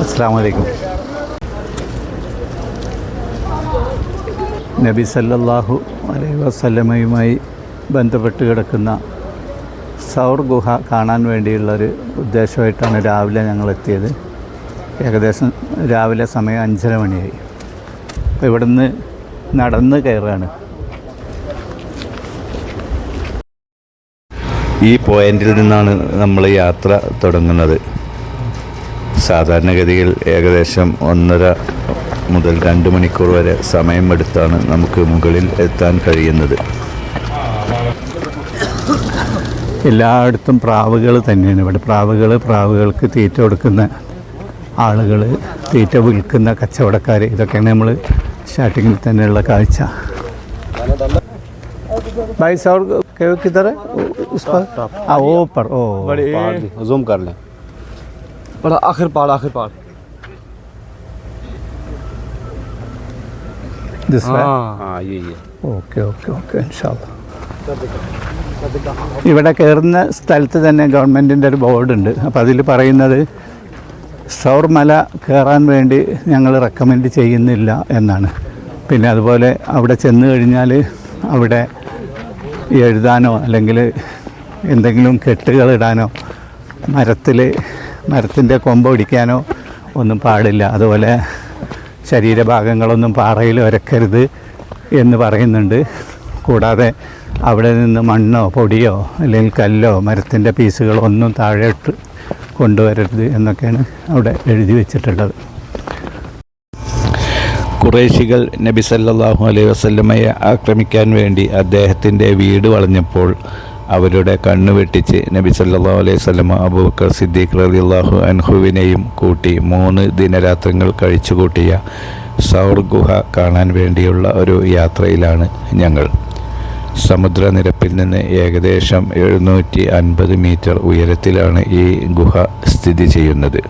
അസ്സാം വലൈക്കും നബി സല്ലല്ലാഹു അലൈഹി വസല്ലമയുമായി ബന്ധപ്പെട്ട് കിടക്കുന്ന സൗർ ഗുഹ കാണാൻ വേണ്ടിയുള്ളൊരു ഉദ്ദേശമായിട്ടാണ് രാവിലെ ഞങ്ങൾ എത്തിയത് ഏകദേശം രാവിലെ സമയം അഞ്ചര മണിയായി. അപ്പോൾ ഇവിടുന്ന് നടന്ന് കയറുകയാണ്. ഈ പോയിന്റിൽ നിന്നാണ് നമ്മൾ യാത്ര തുടങ്ങുന്നത്. സാധാരണഗതിയിൽ ഏകദേശം ഒന്നര മുതൽ രണ്ട് മണിക്കൂർ വരെ സമയമെടുത്താണ് നമുക്ക് മുകളിൽ എത്താൻ കഴിയുന്നത് എല്ലായിടത്തും പ്രാവുകൾ തന്നെയാണ് ഇവിടെ പ്രാവുകൾ പ്രാവുകൾക്ക് തീറ്റ കൊടുക്കുന്ന ആളുകൾ തീറ്റ വിൽക്കുന്ന കച്ചവടക്കാർ ഇതൊക്കെയാണ് നമ്മൾ സ്റ്റാർട്ടിങ്ങിൽ തന്നെയുള്ള കാഴ്ച भाई सौर के किधर है उस पर हाँ वो पर ओ पहाड़ भी जूम कर लें बड़ा आखिर पहाड़ आखिर पहाड़ दिस वे हाँ ये ये ഓക്കെ ഓക്കെ ഓക്കെ ഇൻഷാല്ല ഇവിടെ കയറുന്ന സ്ഥലത്ത് തന്നെ ഗവൺമെൻറ്റിൻ്റെ ഒരു ബോർഡുണ്ട് അപ്പോൾ അതിൽ പറയുന്നത് സൗർമല കയറാൻ വേണ്ടി ഞങ്ങൾ റെക്കമെൻഡ് ചെയ്യുന്നില്ല എന്നാണ് പിന്നെ അതുപോലെ അവിടെ ചെന്ന് കഴിഞ്ഞാൽ അവിടെ എഴുതാനോ അല്ലെങ്കിൽ എന്തെങ്കിലും കെട്ടുകൾ ഇടാനോ മരത്തിൽ മരത്തിന്റെ കൊമ്പ് പിടിക്കാനോ ഒന്നും പാടില്ല. അതുപോലെ ശരീരഭാഗങ്ങളൊന്നും പാറയിൽ ഉരക്കരുത് എന്ന് പറയുന്നുണ്ട്. കൂടാതെ അവിടെ നിന്ന് മണ്ണോ പൊടിയോ അല്ലെങ്കിൽ കല്ലോ മരത്തിന്റെ പീസുകളോ ഒന്നും താഴോട്ട് കൊണ്ടുവരരുത് എന്നൊക്കെയാണ് അവിടെ എഴുതി വെച്ചിട്ടുള്ളത്. കുറേശികൾ നബി സല്ലല്ലാഹു അലൈഹി വസല്ലമയെ ആക്രമിക്കാൻ വേണ്ടി അദ്ദേഹത്തിന്റെ വീട് വളഞ്ഞപ്പോൾ അവരുടെ കണ്ണ് വെട്ടിച്ച് നബി സല്ലാ അലൈഹി വസല്ലമ അബൂബക്കർ സിദ്ദീഖ് റളിയല്ലാഹു അൻഹുവിനെയും കൂട്ടി മൂന്ന് ദിനരാത്രങ്ങൾ കഴിച്ചുകൂട്ടിയ സൗർ ഗുഹ കാണാൻ വേണ്ടിയുള്ള ഒരു യാത്രയിലാണ് ഞങ്ങൾ. സമുദ്രനിരപ്പിൽ നിന്ന് ഏകദേശം എഴുന്നൂറ്റി അൻപത് മീറ്റർ ഉയരത്തിലാണ് ഈ ഗുഹ സ്ഥിതി ചെയ്യുന്നത്.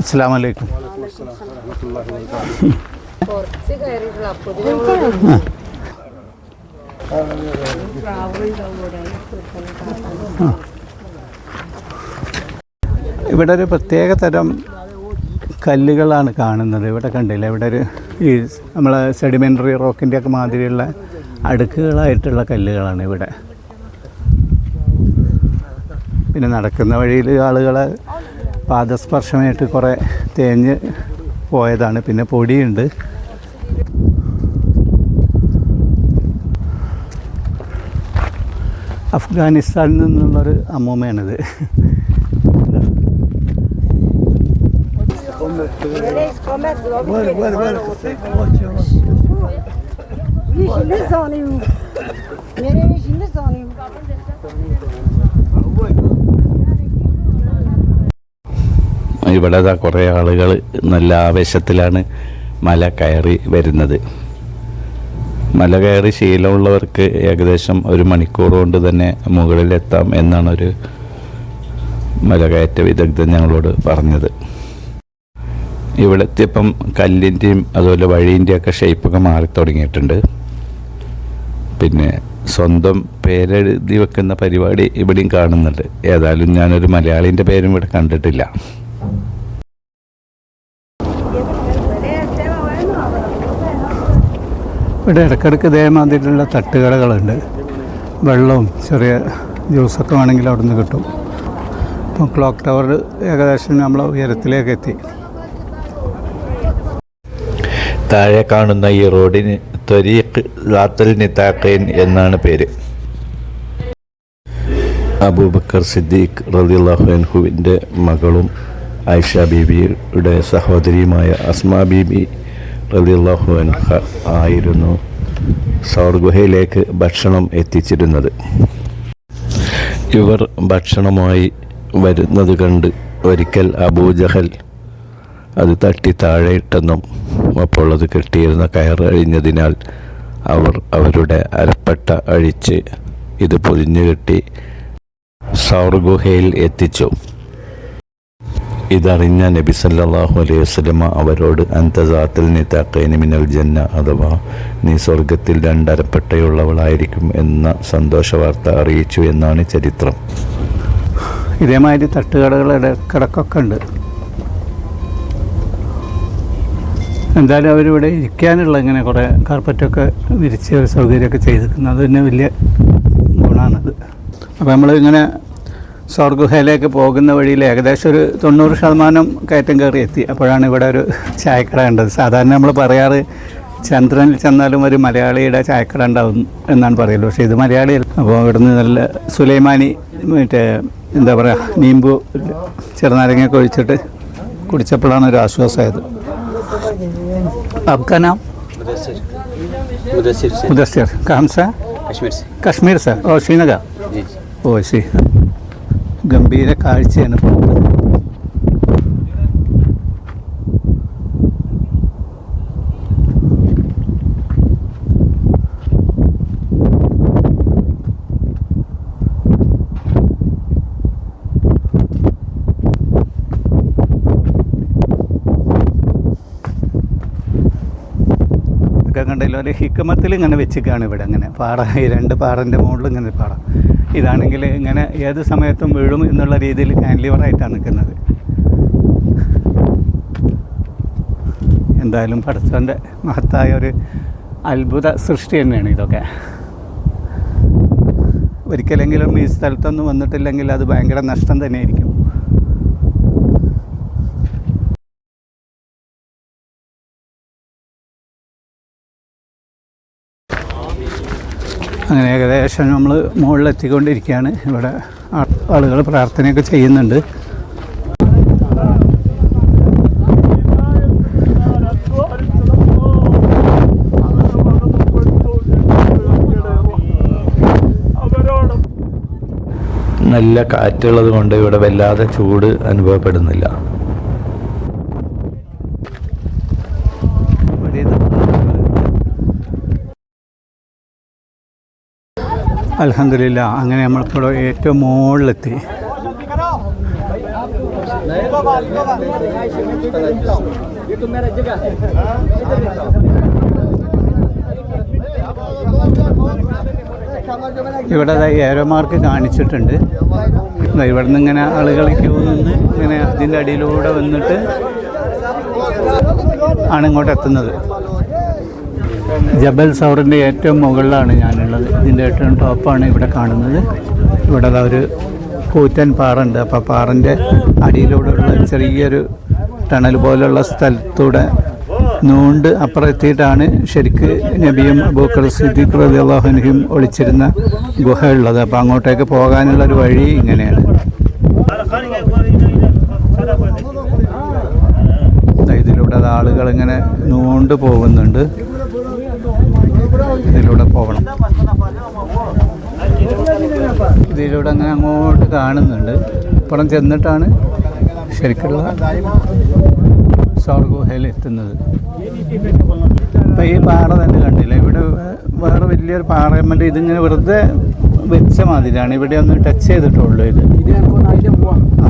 അസ്സാം വലൈക്കും ഇവിടെ ഒരു പ്രത്യേക തരം കല്ലുകളാണ് കാണുന്നത്. ഇവിടെ കണ്ടില്ല? ഇവിടെ ഒരു ഈ നമ്മളെ സെഡിമെന്ററി റോക്കിന്റെ ഒക്കെ മാതിരിയുള്ള അടുക്കുകളായിട്ടുള്ള കല്ലുകളാണ് ഇവിടെ. പിന്നെ നടക്കുന്ന വഴിയിൽ ആളുകളെ പാദസ്പർശമായിട്ട് കുറേ തേഞ്ഞ് പോയതാണ് പിന്നെ പൊടിയുണ്ട് അഫ്ഗാനിസ്ഥാനിൽ നിന്നുള്ളൊരു അമ്മൂമ്മയാണിത് Yeşilli sanıyorum. Nereye yeşilli sanıyorum? ഇവിടെ കുറേ ആളുകൾ നല്ല ആവേശത്തിലാണ് മല കയറി വരുന്നത്. മല കയറി ശീലമുള്ളവർക്ക് ഏകദേശം ഒരു മണിക്കൂർ കൊണ്ട് തന്നെ മുകളിലെത്താം എന്നാണ് ഒരു മലകയറ്റ വിദഗ്ധൻ ഞങ്ങളോട് പറഞ്ഞത്. ഇവിടെ എത്തിയപ്പം കല്ലിന്റെയും അതുപോലെ വഴീന്റെയൊക്കെ ഷേപ്പൊക്കെ മാറി തുടങ്ങിയിട്ടുണ്ട്. പിന്നെ സ്വന്തം പേരെഴുതി വെക്കുന്ന പരിപാടി ഇവിടെയും കാണുന്നുണ്ട്. ഏതായാലും ഞാനൊരു മലയാളീന്റെ പേരും ഇവിടെ കണ്ടിട്ടില്ല. ഇവിടെ ഇടയ്ക്കിടയ്ക്ക് ഇതേമാതിരിയുള്ള തട്ടുകടകളുണ്ട്. വെള്ളവും ചെറിയ ജ്യൂസൊക്കെ വേണമെങ്കിൽ അവിടെ നിന്ന് കിട്ടും. ഇപ്പോൾ ക്ലോക്ക് ടവർ ഏകദേശം നമ്മൾ ഉയരത്തിലേക്ക് എത്തി. താഴെ കാണുന്ന ഈ റോഡിന് ത്വരീഖ് ലാത്തൽ നിതാഖൈൻ എന്നാണ് പേര്. അബൂബക്കർ സിദ്ദീഖ് റളിയല്ലാഹു അൻഹുവിന്റെ മകളും ആയിഷ ബീബിയുടെ സഹോദരിയുമായ അസ്മ ബീബി റളിയല്ലാഹു അൻഹ ആയിരുന്നു സൗർഗുഹയിലേക്ക് ഭക്ഷണം എത്തിച്ചിരുന്നത്. ഇവർ ഭക്ഷണമായി വരുന്നത് കണ്ട് ഒരിക്കൽ അബൂജഹൽ അത് തട്ടി താഴെയിട്ടെന്നും അപ്പോൾ അത് കെട്ടിയിരുന്ന കയർ അഴിഞ്ഞതിനാൽ അവർ അവരുടെ അരപ്പട്ട അഴിച്ച് ഇത് പൊതിഞ്ഞു കെട്ടി സൗർഗുഹയിൽ എത്തിച്ചു. ഇതറിഞ്ഞ നബി സല്ലാഹു അലൈഹി വസ്ലമ അവരോട് അന്തസാത്തിൽ നിതാക്കൈനി മിനൽ ജന്ന അഥവാ നീ സ്വർഗത്തിൽ രണ്ടരപ്പെട്ടയുള്ളവളായിരിക്കും എന്ന സന്തോഷ വാർത്ത അറിയിച്ചു എന്നാണ് ചരിത്രം. ഇതേമാതിരി തട്ടുകടകൾ ഇടക്കിടക്കൊക്കെ ഉണ്ട്. എന്തായാലും അവരിവിടെ ഇരിക്കാനുള്ള ഇങ്ങനെ കുറേ കാർപ്പറ്റൊക്കെ വിരിച്ച് സൗകര്യമൊക്കെ ചെയ്തിരിക്കുന്നത്. അത് തന്നെ വലിയ ഗുണമാണത് അപ്പോൾ നമ്മൾ ഇങ്ങനെ സ്വർഗുഹയിലേക്ക് പോകുന്ന വഴിയിൽ ഏകദേശം ഒരു തൊണ്ണൂറ് ശതമാനം കയറ്റം കയറി എത്തി അപ്പോഴാണ് ഇവിടെ ഒരു ചായക്കട കണ്ടത് സാധാരണ നമ്മൾ പറയാറ് ചന്ദ്രനിൽ ചെന്നാലും ഒരു മലയാളിയുടെ ചായക്കട ഉണ്ടാവും എന്നാണ് പറയുന്നത് പക്ഷേ ഇത് മലയാളിയല്ല അപ്പോൾ ഇവിടുന്ന് നല്ല സുലൈമാനി മറ്റേ എന്താ പറയുക നീമ്പു ചെറുനാരങ്ങയൊക്കെ ഒഴിച്ചിട്ട് കുടിച്ചപ്പോഴാണ് ഒരു ആശ്വാസമായത് आपका नाम मुदस्सिर से मुदस्सिर कहाँ से कश्मीर से കശ്മീർ സാർ ഓ ശ്രീനഗർ जी ഓ ശരി ഗംഭീര കാഴ്ചയാണ് പുറത്ത് കണ്ടല്ലോ ഒരു ഹിക്കമത്തിൽ ഇങ്ങനെ വെച്ചിക്കാണ് ഇവിടെ അങ്ങനെ. ഈ രണ്ട് പാറന്റെ മുകളിൽ ഇങ്ങനെ പാറ. ഇതാണെങ്കിൽ ഇങ്ങനെ ഏത് സമയത്തും വീഴും എന്നുള്ള രീതിയിൽ ക്യാൻലിവറായിട്ടാണ് നിൽക്കുന്നത്. എന്തായാലും പടച്ചവന്റെ മഹത്തായ ഒരു അത്ഭുത സൃഷ്ടി തന്നെയാണ് ഇതൊക്കെ. ഒരിക്കലെങ്കിലും ഈ സ്ഥലത്തൊന്നും വന്നിട്ടില്ലെങ്കിൽ അത് ഭയങ്കര നഷ്ടം തന്നെയായിരിക്കും. അങ്ങനെ ഏകദേശം നമ്മൾ മുകളിലെത്തിക്കൊണ്ടിരിക്കുകയാണ്. ഇവിടെ ആളുകൾ പ്രാർത്ഥനയൊക്കെ ചെയ്യുന്നുണ്ട്. നല്ല കാറ്റുള്ളത് കൊണ്ട് ഇവിടെ വല്ലാതെ ചൂട് അനുഭവപ്പെടുന്നില്ല ഇവിടെ ഇത് അൽഹംദുലില്ലാ അങ്ങനെ നമ്മളിപ്പോൾ ഏറ്റവും മുകളിലെത്തി. ഇവിടെ ഏരോമാർക്ക് ഏരോ മാർക്ക് കാണിച്ചിട്ടുണ്ട്. ഇവിടെ നിന്ന് ഇങ്ങനെ ആളുകൾ ക്യൂ നിന്ന് ഇങ്ങനെ അതിന്റെ അടിയിലൂടെ വന്നിട്ട് ആണ് ഇങ്ങോട്ട് എത്തുന്നത്. ജബൽ സൗറിന്റെ ഏറ്റവും മുകളിലാണ് ഞാനുള്ളത്. ഇതിന്റെ ഏറ്റവും ടോപ്പാണ് ഇവിടെ കാണുന്നത്. ഇവിടെ ഒരു കൂറ്റൻ പാറുണ്ട് അപ്പോൾ പാറിന്റെ അടിയിലൂടെയുള്ള ചെറിയൊരു ടണൽ പോലുള്ള സ്ഥലത്തൂടെ നൂണ്ട് അപ്പുറം എത്തിയിട്ടാണ് ശരിക്ക് നബിയും അബൂക്കർ സിദ്ദീഖ് റബി അള്ളാഹുനഹിയും ഒളിച്ചിരുന്ന ഗുഹ ഉള്ളത്. അപ്പോൾ അങ്ങോട്ടേക്ക് പോകാനുള്ള ഒരു വഴി ഇങ്ങനെയാണ്. ഇതിലൂടെ ദാ ആളുകൾ ഇങ്ങനെ നൂണ്ട് പോകുന്നുണ്ട്. ഇതിലൂടെ പോകണം ഇതിലൂടെ അങ്ങനെ അങ്ങോട്ട് കാണുന്നുണ്ട്. അപ്പുറം ചെന്നിട്ടാണ് ശരിക്കുള്ള സൗർ ഗുഹയിൽ എത്തുന്നത്. ഇപ്പം ഈ പാറ തന്നെ കണ്ടില്ല? ഇവിടെ വേറെ വലിയൊരു പാറയമ്മന്റെ ഇതിങ്ങനെ വെറുതെ വെച്ച മാതിരിയാണ്. ഇവിടെ ഒന്ന് ടച്ച് ചെയ്തിട്ടുള്ളൂ ഇത്. ആ.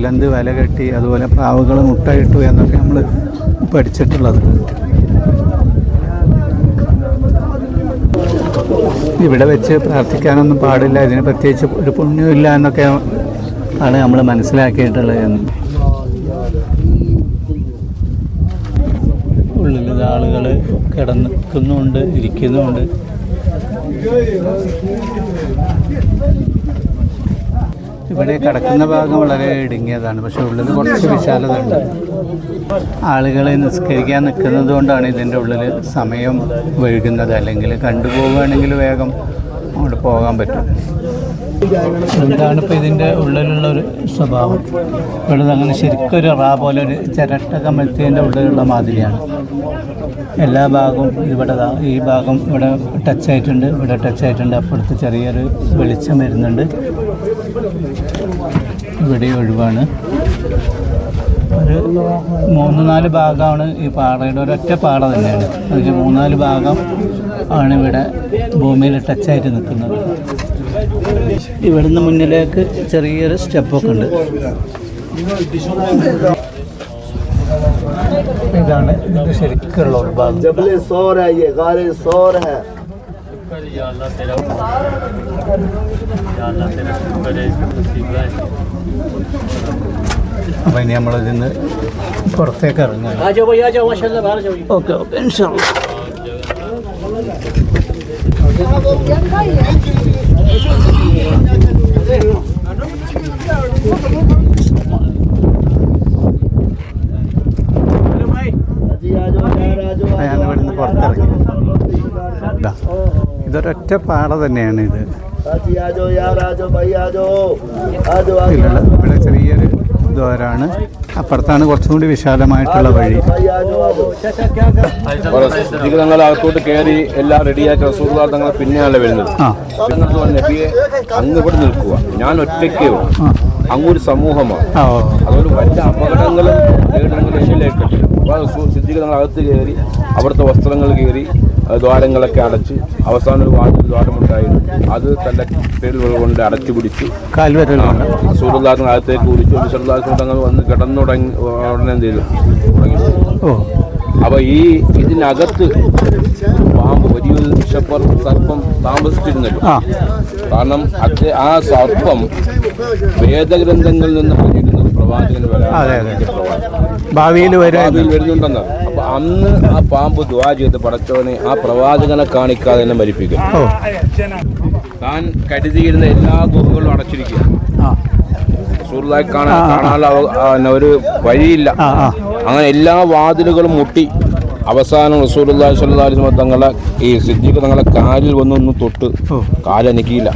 ചിലന്ത് വല കെട്ടി അതുപോലെ പ്രാവുകൾ മുട്ടയിട്ടു എന്നൊക്കെ നമ്മൾ പഠിച്ചിട്ടുള്ളത്. ഇവിടെ വെച്ച് പ്രാർത്ഥിക്കാനൊന്നും പാടില്ല. ഇതിന് പ്രത്യേകിച്ച് ഒരു പുണ്യമില്ല എന്നൊക്കെ ആണ് നമ്മൾ മനസ്സിലാക്കിയിട്ടുള്ളത് ഉള്ളിൽ ആളുകൾ കിടന്നിക്കുന്നുണ്ട് ഇരിക്കുന്നുമുണ്ട് ഇവിടെ കിടക്കുന്ന ഭാഗം വളരെ ഇടുങ്ങിയതാണ്. പക്ഷെ ഉള്ളിൽ കുറച്ച് വിശാലത ഉണ്ട് ആളുകൾ നിസ്കരിക്കാൻ നിൽക്കുന്നത് കൊണ്ടാണ് ഇതിന്റെ ഉള്ളിൽ സമയം വൈകുന്നത്. അല്ലെങ്കിൽ കണ്ടുപോവുകയാണെങ്കിൽ വേഗം അങ്ങോട്ട് പോകാൻ പറ്റും. എന്താണ് ഇതിന്റെ ഉള്ളിലുള്ള ഒരു സ്വഭാവം. ഇവിടെ അങ്ങനെ ശരിക്കും ഒരു റാ പോലെ ഒരു ചിരട്ട കമഴ്ത്തിയതിന്റെ ഉള്ളിലുള്ള മാതിരിയാണ്. എല്ലാ ഭാഗവും ഇവിടെ ഈ ഭാഗം ഇവിടെ ടച്ച് ആയിട്ടുണ്ട്. ഇവിടെ ടച്ച് ആയിട്ടുണ്ട്. അപ്പുറത്ത് ചെറിയൊരു വെളിച്ചം വരുന്നുണ്ട്. ഇവിടെ ഒഴിവാണ്. ഒരു മൂന്ന് നാല് ഭാഗമാണ് ഈ പാറയുടെ ഒരൊറ്റ പാറ തന്നെയാണ്. അതിൽ മൂന്നാൽ ഭാഗം ആണ് ഇവിടെ ഭൂമിയിൽ ടച്ചായിട്ട് നിൽക്കുന്നത്. ഇവിടുന്ന് മുന്നിലേക്ക് ചെറിയൊരു സ്റ്റെപ്പൊക്കെ ഉണ്ട്. ഇതാണ് ഇതിന്റെ ശരിക്കുള്ള ഉൾഭാഗം. സോറ അള്ളാഹ് ഇനി നമ്മളിതിൽ നിന്ന് പുറത്തേക്ക് ഇറങ്ങാം. ഓക്കെ ഓക്കെ ഇൻഷാള്ള ഞാൻ ഇവിടുന്ന് പുറത്തിറങ്ങി. ഇതൊരൊറ്റ പാട തന്നെയാണ് ഇത് ഇവിടെ ചെറിയൊരു ദ്വാരാണ്. അപ്പുറത്താണ് കുറച്ചും കൂടി വിശാലമായിട്ടുള്ള വഴി. ഞങ്ങൾ അകത്തോട്ട് കയറി എല്ലാം റെഡിയാക്കി റസൂർദാർ തങ്ങൾ പിന്നെയാണ് വരുന്നത്. നബിയെ അങ്ങ് ഇവിടെ നിൽക്കുക ഞാൻ ഒറ്റയ്ക്കേ അങ്ങൊരു സമൂഹമാണ്. അതുകൊണ്ട് വലിയ അപകടങ്ങളും നേടങ്ങളും തങ്ങൾ അകത്ത് കയറി അവിടുത്തെ വസ്ത്രങ്ങൾ കയറി ദ്വാരങ്ങളൊക്കെ അടച്ച് അവസാന ഒരു വാതിൽ ദ്വാരമുണ്ടായിരുന്നു. അത് തന്റെ പേരിൽ കൊണ്ട് അടച്ചു പിടിച്ചു. സൂര്യദാസിന് അകത്തേക്ക് കുറിച്ചു വിശ്വദാസൻ തങ്ങൾ വന്ന് കിടന്നുടങ്ങി ഉടനെ എന്ത് ചെയ്തു? അപ്പൊ ഈ ഇതിനകത്ത് പാമ്പ് വലിയ വിഷപ്പർ സർപ്പം താമസിച്ചിരുന്നല്ലോ. കാരണം അത് ആ സർപ്പം വേദഗ്രന്ഥങ്ങളിൽ നിന്ന് പറഞ്ഞിരുന്നത് പ്രവാചകന് വരാൻ ഭാവിയിൽ വരുന്നുണ്ടെന്നാണ്. അന്ന് ആ പാമ്പ് ദ്വാ ചെയ്ത് പടച്ചവനെ ആ പ്രവാചകനെ കാണിക്കാതെ തന്നെ മരിപ്പിക്കും. താൻ കരുതിയിരുന്ന എല്ലാ ഗുഹകളും അടച്ചിരിക്കുക ആ. സുഹൃത്തായി കാണാൻ ഒരു വഴിയില്ല. അങ്ങനെ എല്ലാ വാതിലുകളും മുട്ടി. അവസാനം അലൈഹി വസല്ലം തങ്ങളെ ഈ സിദ്ദീഖ് തങ്ങളെ കാലിൽ വന്നൊന്നും തൊട്ട്. കാലനക്കിയില്ല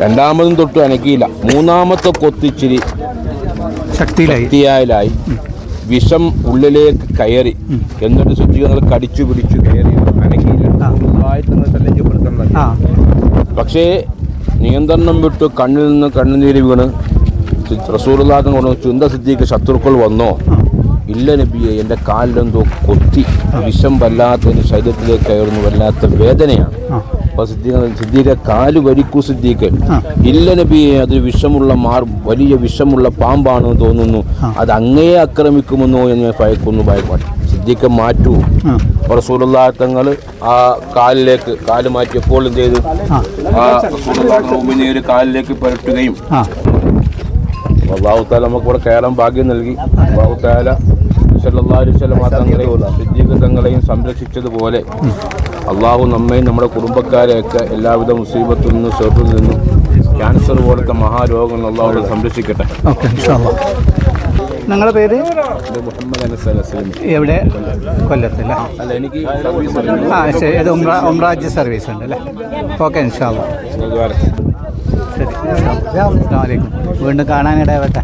രണ്ടാമതും തൊട്ട് അനക്കിയില്ല. മൂന്നാമത്തെ കൊത്തിച്ചിരി തീയായാലായി വിഷം ഉള്ളിലേക്ക് കയറി. എന്നിട്ട് ശുചീകരണങ്ങൾ കടിച്ചു പിടിച്ചു കയറി. പക്ഷേ നിയന്ത്രണം വിട്ടു. കണ്ണിൽ നിന്ന് കണ്ണുനീര് വീണ്. റസൂറുല്ലാഹം കൊണ്ട് ചുന്ത സിദ്ദീഖ് ശത്രുക്കൾ വന്നോ? ഇല്ല നബിയെ എന്റെ കാലിലെന്തോ കൊത്തി. വിഷം വല്ലാത്തതിന് ശരീരത്തിലേക്ക് കയറുന്നു. വല്ലാത്ത വേദനയാണ്. സിദ്ദീഖ് കാൽ വരിക്കൂ സിദ്ദീഖ്. ഇല്ല നബിയെ അത് വിഷമുള്ള മാർ വലിയ വിഷമുള്ള പാമ്പാണെന്ന് തോന്നുന്നു. അത് അങ്ങേ ആക്രമിക്കുമെന്നോ എന്ന് ഭയക്കുന്നു ഭയപ്പാട് സിദ്ദീഖ് മാറ്റൂ. ആ. തങ്ങൾ ആ കാലിലേക്ക് കാൽ മാറ്റിയപ്പോൾ എന്ത് ചെയ്തു? ആ. റസൂലുള്ളാഹിനെ ഒരു കാലിലേക്ക് പുരട്ടുകയും അള്ളാഹുത്താല നമുക്ക് ഇവിടെ കയറാൻ ഭാഗ്യം നൽകി. അള്ളാഹുത്താല തങ്ങളെയും സിദ്ദീഖ് തങ്ങളെയും സംരക്ഷിച്ചതുപോലെ അള്ളാഹു നമ്മയും നമ്മുടെ കുടുംബക്കാരെയൊക്കെ എല്ലാവിധ മുസീബത്തിൽ നിന്നും ഷെറിൽ നിന്നും ക്യാൻസർ പോലത്തെ മഹാരോഗങ്ങൾ അള്ളാഹു സംരക്ഷിക്കട്ടെ. നിങ്ങളുടെ പേര്? മുഹമ്മദ് അനസ് അലസ്ലം എവിടെ? കൊല്ലത്തില്ല അല്ല? എനിക്ക്. ആ ശരി. ഇത് ഉംറ ഉംറാജ് സർവീസ് ഉണ്ട് അല്ലേ? ഓക്കെ ഇൻഷാല്ലാ വീണ്ടും കാണാനിടയാവട്ടെ.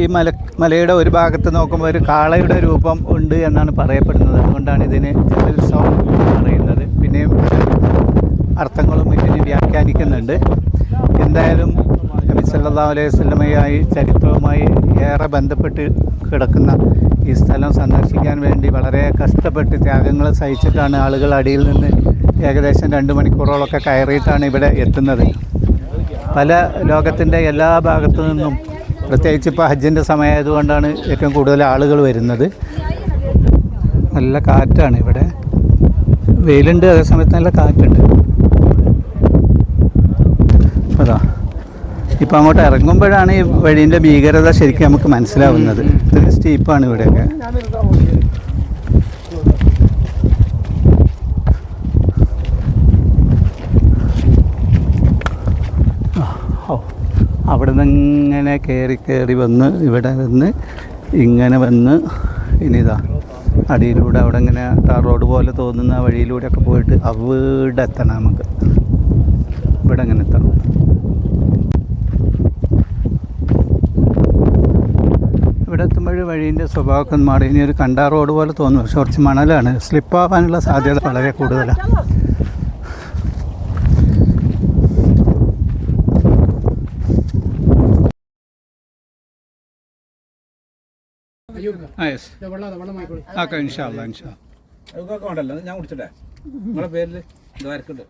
ഈ മല മലയുടെ ഒരു ഭാഗത്ത് നോക്കുമ്പോൾ ഒരു കാളയുടെ രൂപം ഉണ്ട് എന്നാണ് പറയപ്പെടുന്നത്. അതുകൊണ്ടാണ് ഇതിന് ജലോത്സവം എന്ന് പറയുന്നത്. പിന്നെയും അർത്ഥങ്ങളും ഇതിന് വ്യാഖ്യാനിക്കുന്നുണ്ട്. എന്തായാലും നബി സല്ലല്ലാഹു അലൈഹി സ്വലമയായി ചരിത്രവുമായി ഏറെ ബന്ധപ്പെട്ട് കിടക്കുന്ന ഈ സ്ഥലം സന്ദർശിക്കാൻ വേണ്ടി വളരെ കഷ്ടപ്പെട്ട് ത്യാഗങ്ങൾ സഹിച്ചിട്ടാണ് ആളുകൾ അടിയിൽ നിന്ന് ഏകദേശം രണ്ട് മണിക്കൂറോളമൊക്കെ കയറിയിട്ടാണ് ഇവിടെ എത്തുന്നത്. പല ലോകത്തിന്റെ എല്ലാ ഭാഗത്തു നിന്നും പ്രത്യേകിച്ച് ഇപ്പോൾ ഹജ്ജിന്റെ സമയമായതുകൊണ്ടാണ് ഏറ്റവും കൂടുതൽ ആളുകൾ വരുന്നത്. നല്ല കാറ്റാണ് ഇവിടെ. വെയിലുണ്ട് അതേസമയത്ത് നല്ല കാറ്റുണ്ട്. അതാ. ഇപ്പം അങ്ങോട്ട് ഇറങ്ങുമ്പോഴാണ് ഈ വഴീന്റെ ഭീകരത ശരിക്കും നമുക്ക് മനസ്സിലാവുന്നത്. ഇത്രയും സ്റ്റീപ്പാണ് ഇവിടെയൊക്കെ. അവിടെ നിന്ന് ഇങ്ങനെ കയറി കയറി വന്ന് ഇവിടെ നിന്ന് ഇങ്ങനെ വന്ന് ഇനിതാ അടിയിലൂടെ അവിടെ ഇങ്ങനെ ടാർ റോഡ് പോലെ തോന്നുന്ന വഴിയിലൂടെ വഴിയിലൂടെയൊക്കെ പോയിട്ട് അവിടെ എത്തണം നമുക്ക്. ഇവിടെ അങ്ങനെ എത്തണം ഇവിടെ എത്തുമ്പോൾ വഴീന്റെ സ്വഭാവം മാറി. ഇനി ഒരു കണ്ടാർ റോഡ് പോലെ തോന്നും. പക്ഷെ കുറച്ച് മണലാണ്. സ്ലിപ്പ് ആവാനുള്ള സാധ്യത വളരെ കൂടുതലാണ്. ആ യെസ്. ഓക്കെ ഇൻഷാ ഇൻഷാ ഞാൻ കുടിച്ചിട്ടെ. നിങ്ങളെ പേരിൽ ഇത് വരക്കുണ്ട്.